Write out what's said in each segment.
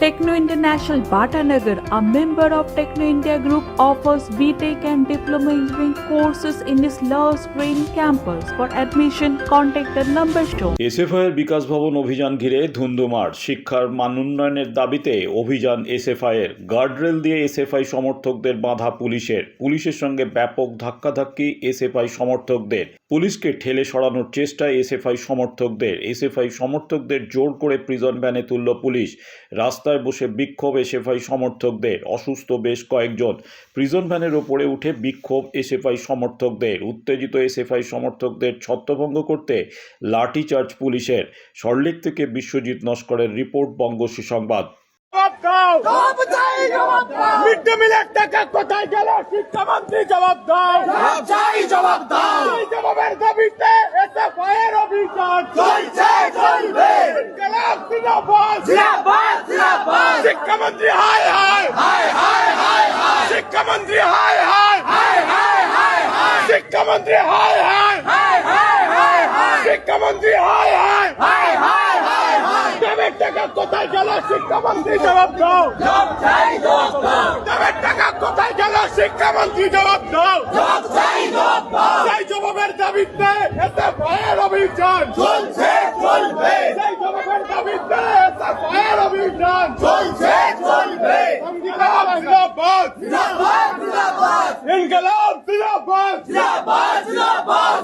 Techno International Bhatanagar, a member of Techno India Group, offers BTEC and Diploma Engineering courses in its Love Green campus. For admission, contact the number shown. এসএফআইয়ের বিকাশ ভবন অভিযান ঘিরে ধুন্ধুমার। শিক্ষার মান উন্নয়নের দাবিতে অভিযান এসএফআইয়ের guardrail দিয়ে এসএফআই সমর্থকদের বাধা পুলিশের। পুলিশের সঙ্গে ব্যাপক ধাক্কাধাক্কি এসএফআই সমর্থকদের। পুলিশকে ঠেলে সরানোর চেষ্টায় এসএফআই সমর্থকদের। এসএফআই সমর্থকদের জোর করে প্রিজন ভ্যানে তুলল পুলিশ। রাস্তায় বসে বিক্ষোভ এসএফআই সমর্থকদের। অসুস্থ বেশ কয়েকজন। প্রিজন ভ্যানের ওপরে উঠে বিক্ষোভ এসএফআই সমর্থকদের। উত্তেজিত এসএফআই সমর্থকদের ছত্রভঙ্গ করতে লাঠিচার্জ পুলিশের। সরলেক থেকে বিশ্বজিৎ নস্করের রিপোর্ট বঙ্গশ্রী সংবাদ। জবাব দাও! জবাব চাই জবাব দাও! মিড ডে মিলের টাকা কোথায় গেল? শিক্ষামন্ত্রী জবাব দাও! জবাব দাও! জবাবের দাবিতে এতে ভয়ের অভিযান। চলছে চলবে। গেলাম জিন্দাবাদ। জিন্দাবাদ জিন্দাবাদ। শিক্ষামন্ত্রী হায় হায়। হায় হায় হায় হায়। শিক্ষামন্ত্রী হায় হায়। হায় হায় হায় হায়। শিক্ষামন্ত্রী হায় হায়। হায় হায় হায় হায়। শিক্ষামন্ত্রী হায় হায়। হায় হায়। হায় হায় দেবের টাকা কোথায় গেল শিক্ষামন্ত্রী জবাব দাও। দেবের টাকা কোথায় গেল শিক্ষামন্ত্রী জবাব দাও। সেই জবাবের দাবিতে এতে ভয়ের অভিযান। চলছে চলবে। সেই জবাবের দাবিতে এতে ভয়ের অভিযান। চলছে চলবে। ইনকিলাব জিন্দাবাদ। জিন্দাবাদ জিন্দাবাদ। ইনকিলাব জিন্দাবাদ। জিন্দাবাদ জিন্দাবাদ।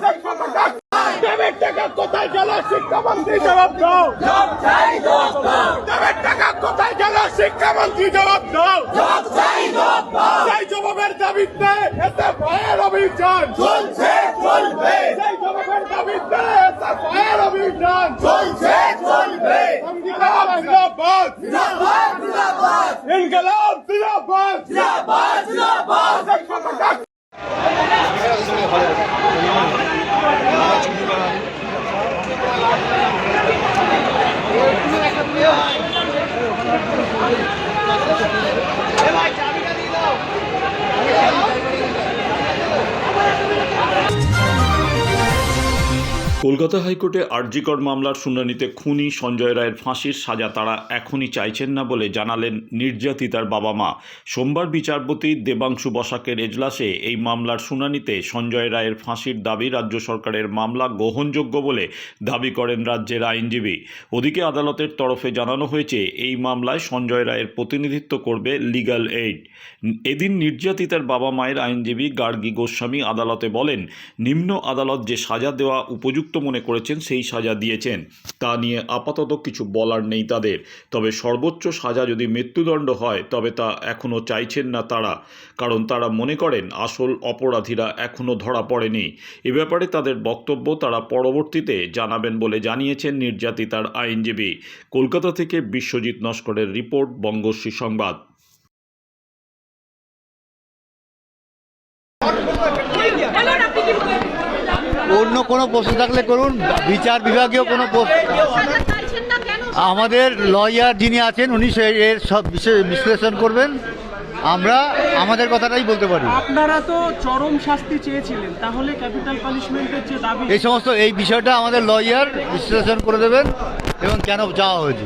দেবের টাকা কোথায় গেল শিক্ষামন্ত্রী জবাব দাও। জবাব চাই জবাব দাও দেবের টাকা কোথায় গেল শিক্ষামন্ত্রী জবাব দাও জবাব চাই জবাব দাও সেই জবাবের দাবিতে এতে ভয়ের অভিযান। চলছে চলবে সেই জবাবের দাবিতে এতে ভয়ের অভিযান চলছে চলবে ইনকিলাব জিন্দাবাদ জিন্দাবাদ জিন্দাবাদ ইনকিলাব জিন্দাবাদ জিন্দাবাদ জিন্দাবাদ কলকাতা হাইকোর্টে আরজিকর মামলার শুনানিতে খুনি সঞ্জয় রায়ের ফাঁসির সাজা তারা এখনই চাইছেন না বলে জানালেন নির্যাতিতার বাবা মা। সোমবার বিচারপতি দেবাংশু বসাকের এজলাসে এই মামলার শুনানিতে সঞ্জয় রায়ের ফাঁসির দাবি রাজ্য সরকারের মামলা গ্রহণযোগ্য বলে দাবি করেন রাজ্যের আইনজীবী। ওদিকে আদালতের তরফে জানানো হয়েছে, এই মামলায় সঞ্জয় রায়ের প্রতিনিধিত্ব করবে লিগ্যাল এইড। এদিন নির্যাতিতার বাবা মায়ের আইনজীবী গার্গী গোস্বামী আদালতে বলেন, নিম্ন আদালত যে সাজা দেওয়া উপযুক্ত মনে করেছেন, সেই সাজা দিয়েছেন। তা নিয়ে আপাতত কিছু বলার নেই তাদের। তবে সর্বোচ্চ সাজা যদি মৃত্যুদণ্ড হয়, তবে তা এখনও চাইছেন না তারা। কারণ তারা মনে করেন, আসল অপরাধীরা এখনও ধরা পড়েনি। এ ব্যাপারে তাদের বক্তব্য তারা পরবর্তীতে জানাবেন বলে জানিয়েছেন নির্যাতিতার আইনজীবী। কলকাতা থেকে বিশ্বজিৎ নস্করের রিপোর্ট, বঙ্গশ্রী সংবাদ। অন্য কোনো প্রশ্ন থাকলে করুন বিচার বিভাগীয় কোনো প্রশ্ন। আমাদের লয়ার যিনি আছেন উনি এর সব বিষয় বিশ্লেষণ করবেন। আমরা আমাদের কথাটাই বলতে পারি। আপনারা তো চরম শাস্তি চেয়েছিলেন তাহলে ক্যাপিটাল পানিশমেন্টের যে দাবি এই সমস্ত এই বিষয়টা আমাদের লয়ার বিশ্লেষণ করে দেবেন এবং কেন যাওয়া হয়েছে।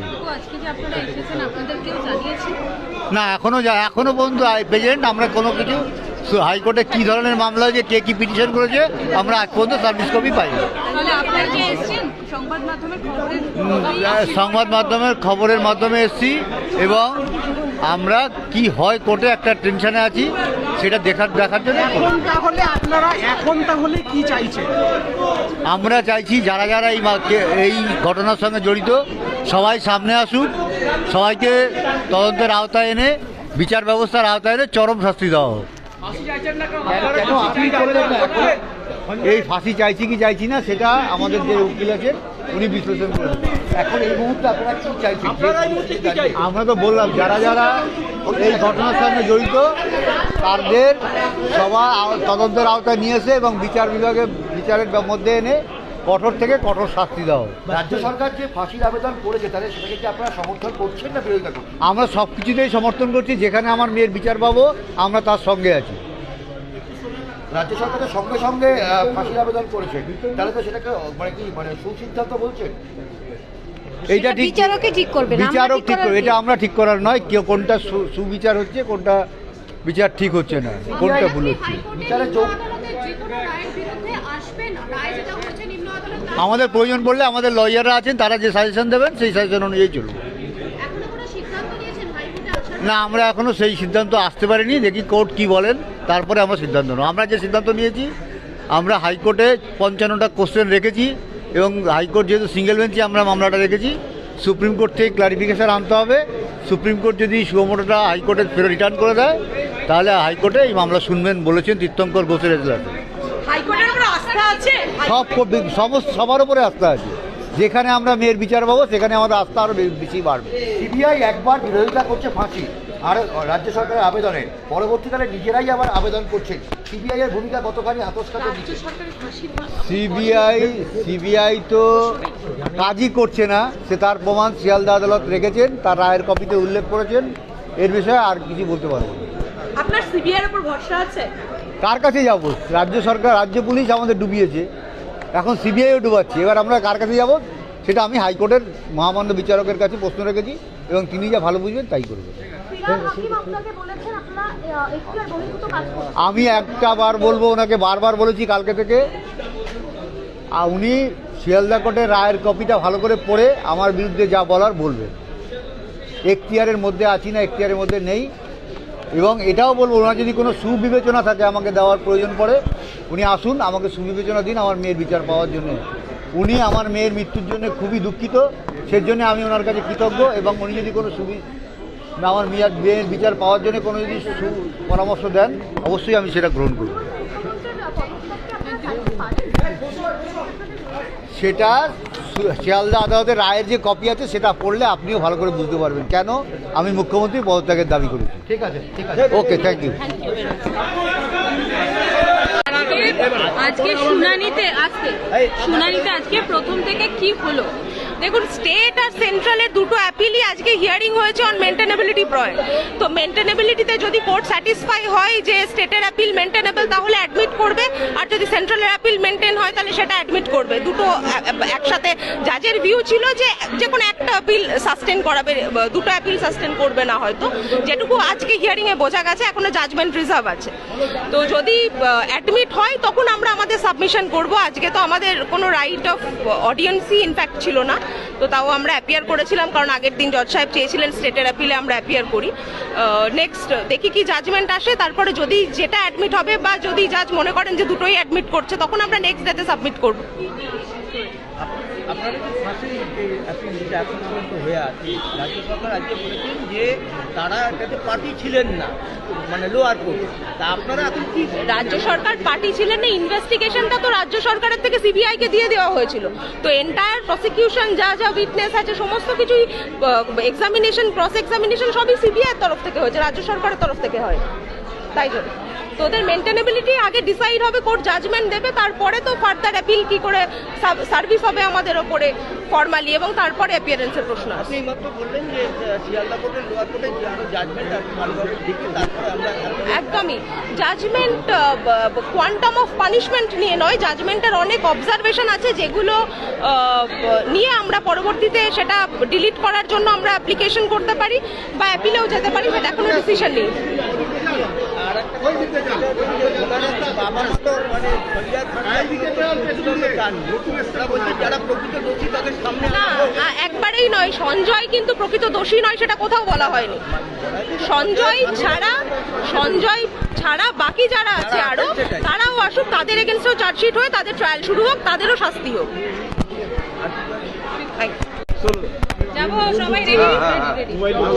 না এখনও যা এখনও পর্যন্ত প্রেজেন্ট আমরা কোনো কিছু হাইকোর্টে কী ধরনের মামলা হয়েছে কে কী পিটিশন করেছে আমরা আজ পর্যন্ত সার্ভিস কপি পাইনি। তাহলে আপনারা যে এসেছেন? সংবাদ মাধ্যমের খবরের আহ, সংবাদ মাধ্যমের খবরের মাধ্যমে এসছি এবং আমরা কি হয় কোর্টে একটা টেনশনে আছি সেটা দেখার দেখার জন্য তাহলে আপনারা এখন তাহলে কি চাইছেন? আমরা চাইছি যারা যারা এই এই ঘটনার সঙ্গে জড়িত সবাই সামনে আসুক সবাইকে তদন্তের আওতায় এনে বিচার ব্যবস্থার আওতায় এনে চরম শাস্তি দেওয়া হোক। কেন? আপনি এই ফাঁসি চাইছি কি চাইছি না সেটা আমাদের যে উকিল আছে উনি বিশ্লেষণ করেন এখন এই মুহূর্তে আপনারা কি চাইছেন? আমরা তো বললাম যারা যারা এই ঘটনার সঙ্গে জড়িত তাদের সবার তদন্তের আওতায় নিয়ে এসে এবং বিচার বিভাগে বিচারের মধ্যে এনে কঠোর থেকে কঠোর শাস্তি দেওয়া হোক। রাজ্য সরকার যে ফাঁসির আবেদন করেছে তাহলে সেটাকে কি আপনারা সমর্থন করছেন না বিরোধিতা করছেন? আমরা সব কিছুতেই সমর্থন করছি যেখানে আমার মেয়ের বিচার পাবো আমরা তার সঙ্গে আছি। রাজ্য সরকারের সঙ্গে সঙ্গে ফাঁসির আবেদন করেছে। তাহলে তো সেটাকে মানে কি মানে সুসিদ্ধান্ত বলছেন এইটা ঠিক ঠিক করবে বিচারক ঠিক করবে। এটা আমরা ঠিক করার নয় কেউ কোনটা সু- সুবিচার হচ্ছে কোনটা বিচার ঠিক হচ্ছে না কোনটা ভুল হচ্ছে। বিচারের চৌক আমাদের প্রয়োজন পড়লে আমাদের লয়াররা আছেন তারা যে সাজেশন দেবেন সেই সাজেশন অনুযায়ী চলবে না আমরা এখনও সেই সিদ্ধান্ত আসতে পারিনি দেখি কোর্ট কি বলেন তারপরে আমরা সিদ্ধান্ত নেব। আমরা যে সিদ্ধান্ত নিয়েছি আমরা হাইকোর্টে পঞ্চান্নটা কোশ্চেন রেখেছি এবং হাইকোর্ট যেহেতু সিঙ্গেল বেঞ্চে আমরা মামলাটা রেখেছি সুপ্রিম কোর্ট থেকে ক্লারিফিকেশান আনতে হবে। সুপ্রিম কোর্ট যদি সুমোটোটা হাইকোর্টে ফেরত রিটার্ন করে দেয় তাহলে হাইকোর্টে এই মামলা শুনবেন বলেছেন তীর্থঙ্কর ঘোষের এজলাসে হাইকোর্টের উপর আস্থা আছে সব সমস্ত সবার উপরে আস্থা আছে। যেখানে আমরা মেয়ের বিচার পাবো সেখানে আমাদের আস্থা আরও বেশি বাড়বে। সিবিআই একবার বিরোধিতা করছে ফাঁসি আর রাজ্য সরকারের আবেদনে। পরবর্তীকালে নিজেরাই আবার আবেদন করছেন। সিবিআই এর ভূমিকা কতখানি আতস্কাতে সিবিআই সিবিআই তো কাজই করছে না। সে তার প্রমাণ শিয়ালদা আদালত রেখেছেন তার রায়ের কপিতে উল্লেখ করেছেন। এর বিষয়ে আর কিছু বলতে পারব না। আপনার সিবিআই এর উপর ভরসা আছে? কার কাছে যাব? রাজ্য সরকার রাজ্য পুলিশ আমাদের ডুবিয়েছে। এখন সিবিআইও ডুবাচ্ছে। এবার আমরা কার কাছে যাব? সেটা আমি হাইকোর্টের মহামান্য বিচারকের কাছে প্রশ্ন রেখেছি এবং তিনি যা ভালো বুঝবেন তাই করবেন আমি একটা বার বলব ওনাকে বারবার বলেছি কালকে থেকে। আর উনি শিয়ালদা কোর্টের রায়ের কপিটা ভালো করে পড়ে আমার বিরুদ্ধে যা বলার বলবেন। এখতিয়ারের মধ্যে আছি না এখতিয়ারের মধ্যে নেই। এবং এটাও বলব, ওনার যদি কোনো সুবিবেচনা থাকে আমাকে দেওয়ার প্রয়োজন পড়ে, উনি আসুন, আমাকে সুবিবেচনা দিন আমার মেয়ের বিচার পাওয়ার জন্য। উনি আমার মেয়ের মৃত্যুর জন্য খুবই দুঃখিত, সেজন্য আমি ওনার কাছে কৃতজ্ঞ এবং উনি যদি কোনো সুবি, আমার মেয়ের মেয়ের বিচার পাওয়ার জন্য কোনো যদি সু, পরামর্শ দেন, অবশ্যই আমি সেটা গ্রহণ করব। সেটা শিয়ালদা আদালতের রায়ের যে কপি আছে সেটা পড়লে আপনিও ভালো করে বুঝতে পারবেন। কেন? আমি মুখ্যমন্ত্রী পদত্যাগের দাবি করেছি। ঠিক আছে ঠিক আছে। ওকে থ্যাংক ইউ আজকে শুনানিতে আজকে শুনানিতে আজকে প্রথম থেকে কি হলো? দেখুন স্টেট আর সেন্ট্রালের দুটো অ্যাপিলই আজকে হিয়ারিং হয়েছে অন মেনটেনেবিলিটি পয়েন্ট তো মেনটেনেবিলিটিতে যদি কোর্ট স্যাটিসফাই হয় যে স্টেটের অ্যাপিল মেনটেনেবল তাহলে অ্যাডমিট করবে। আর যদি সেন্ট্রালের অ্যাপিল মেনটেন হয়, তাহলে সেটা অ্যাডমিট করবে। দুটো, একসাথে জাজের ভিউ ছিল যে যে কোনো একটা অ্যাপিল সাস্টেন করাবে, দুটো অ্যাপিল সাস্টেন করবে না হয়তো। যেটুকু আজকে হিয়ারিংয়ে বোঝা গেছে, এখনও জাজমেন্ট রিজার্ভ আছে। তো যদি অ্যাডমিট হয়, তখন আমরা আমাদের সাবমিশন করব। আজকে তো আমাদের কোনো রাইট অফ অডিয়েন্সই ইনফ্যাক্ট ছিল না। তো তাও আমরা অ্যাপিয়ার করেছিলাম, কারণ আগের দিন জজ সাহেব চেয়েছিলেন স্টেটের অ্যাপিলে আমরা অ্যাপিয়ার করি। নেক্সট দেখি কি জাজমেন্ট আসে, তারপরে যদি যেটা অ্যাডমিট হবে বা যদি জাজ মনে করেন যে দুটোই অ্যাডমিট করছে, তখন আমরা নেক্সট ডেতে সাবমিট করব। মানে রাজ্য সরকার পার্টি ছিলেন না ইনভেস্টিগেশনটা তো রাজ্য সরকারের থেকে সিবিআইকে দিয়ে দেওয়া হয়েছিল। তো এন্টায়ার প্রসিকিউশন যা যা আছে, সমস্ত কিছুই এক্সামিনেশন ক্রস এক্সামিনেশন সবই তরফ থেকে হয়েছে, রাজ্য সরকারের তরফ থেকে হয়। তাই জন্য। তো ওদের মেনটেনেবিলিটি আগে ডিসাইড হবে কোর্ট জাজমেন্ট দেবে তারপরে তো ফার্দার অ্যাপিল কি করে সার্ভিস হবে আমাদের ওপরে ফর্মালি এবং তারপরে অ্যাপিয়ারেন্সের প্রশ্ন আসবে। বললেন যে শিয়ালদা কোর্টের লোয়ার কোর্টের জাজমেন্ট আছে একদমই। জাজমেন্ট কোয়ান্টাম অফ পানিশমেন্ট নিয়ে নয় জাজমেন্টের অনেক অবজারভেশন আছে যেগুলো নিয়ে আমরা পরবর্তীতে সেটা ডিলিট করার জন্য আমরা অ্যাপ্লিকেশন করতে পারি বা অ্যাপিলেও যেতে পারি সেটা এখনও ডিসিশন নেই। একবারেই নয় সঞ্জয় কিন্তু প্রকৃত দোষী নয় সেটা কোথাও বলা হয়নি। সঞ্জয় ছাড়া সঞ্জয় ছাড়া বাকি যারা আছে আরও তারাও আসুক তাদের এগেনস্টেও চার্জশিট হয়ে তাদের ট্রায়াল শুরু হোক তাদেরও শাস্তি হোক। যাব সবাই রেডি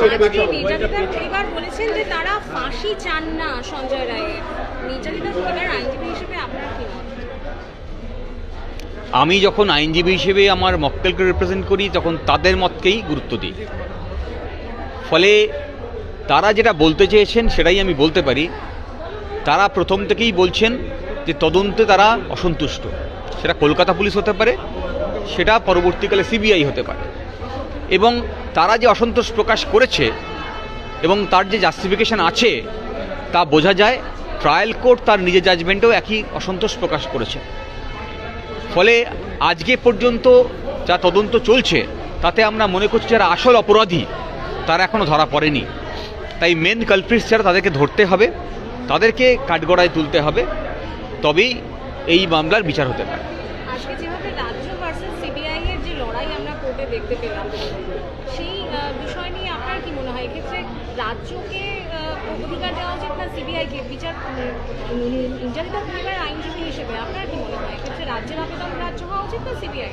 আজকে নির্যাতিতা পরিবার বলেছেন যে তারা ফাঁসি চান না সঞ্জয় রায়ের। নির্যাতিতা পরিবার আইনজীবী হিসেবে আপনার কি আমি যখন আইনজীবী হিসেবে আমার মক্কেলকে রিপ্রেজেন্ট করি তখন তাদের মতকেই গুরুত্ব দিই। ফলে তারা যেটা বলতে চেয়েছেন সেটাই আমি বলতে পারি। তারা প্রথম থেকেই বলছেন যে তদন্তে তারা অসন্তুষ্ট। সেটা কলকাতা পুলিশ হতে পারে সেটা পরবর্তীকালে সিবিআই হতে পারে। এবং তারা যে অসন্তোষ প্রকাশ করেছে এবং তার যে জাস্টিফিকেশন আছে, তা বোঝা যায় ট্রায়াল কোর্ট তার নিজের জাজমেন্টেও একই অসন্তোষ প্রকাশ করেছে। ফলে আজকে পর্যন্ত যা তদন্ত চলছে, তাতে আমরা মনে করছি যারা আসল অপরাধী, তারা এখনও ধরা পড়েনি। তাই মেন কালপ্রিটস যারা তাদেরকে ধরতে হবে, তাদেরকে কাঠগড়ায় তুলতে হবে, তবেই এই মামলার বিচার হতে পারে। কোর্টে দেখতে পেলাম। সেই বিষয় নিয়ে আপনার কি মনে হয়? এক্ষেত্রে রাজ্যকে অধিকার দেওয়া উচিত না সিবিআইকে? বিচার নির্যাতিত পরিবারের আইনজীবী হিসেবে আপনার কি মনে হয়? এক্ষেত্রে রাজ্যের আবেদন রাজ্য হওয়া উচিত না সিবিআই?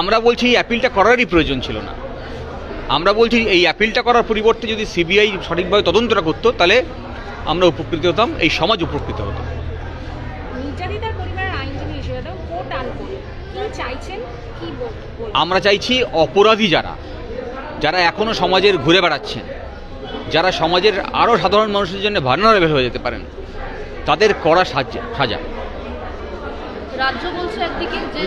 আমরা বলছি এই অ্যাপিলটা করারই প্রয়োজন ছিল না। আমরা বলছি এই অ্যাপিলটা করার পরিবর্তে যদি সিবিআই সঠিকভাবে তদন্তটা করতো তাহলে আমরা উপকৃত হতাম এই সমাজ উপকৃত হতো। নির্যাতিতার পরিবারের আইনজীবী হিসেবে কোর্ট আন করে কি চাইছেন? কি বলবেন? আমরা চাইছি অপরাধী যারা যারা এখনও সমাজের ঘুরে বেড়াচ্ছেন যারা সমাজের আরও সাধারণ মানুষের জন্য ভার্নারেবল হয়ে যেতে পারেন তাদের করা সাজা সাজা। রাজ্য বলছে একদিকে যে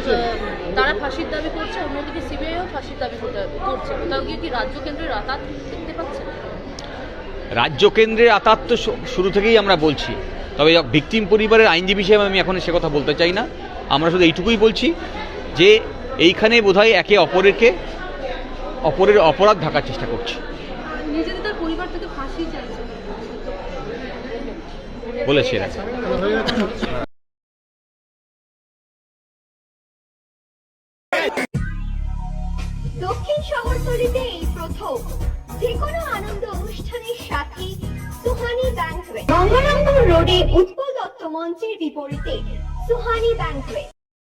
তারা ফাঁসির দাবি করছে অন্যদিকে সিবিআইও ফাঁসির দাবি করছে। কোথাও গিয়ে কি রাজ্য কেন্দ্রের আঘাত দেখতে পাচ্ছেন রাজ্য কেন্দ্রের আতাত তো শুরু থেকেই আমরা বলছি তবে ভিকটিম পরিবারের আইনজীবী হিসেবে আমি এখন সে কথা বলতে চাই না। আমরা শুধু এইটুকুই বলছি যে এইখানে বোধহয় একে অপরেরকে অপরের অপরাধ ঢাকার চেষ্টা করছে। বলেছে এরা। দক্ষিণ শহরতলিতে এই প্রথম যে কোনো আনন্দ অনুষ্ঠানের সাথে সুহানি ব্যাংকুয়েট গঙ্গারামপুর রোডে উৎপল দত্ত মঞ্চের বিপরীতে Suhani banquet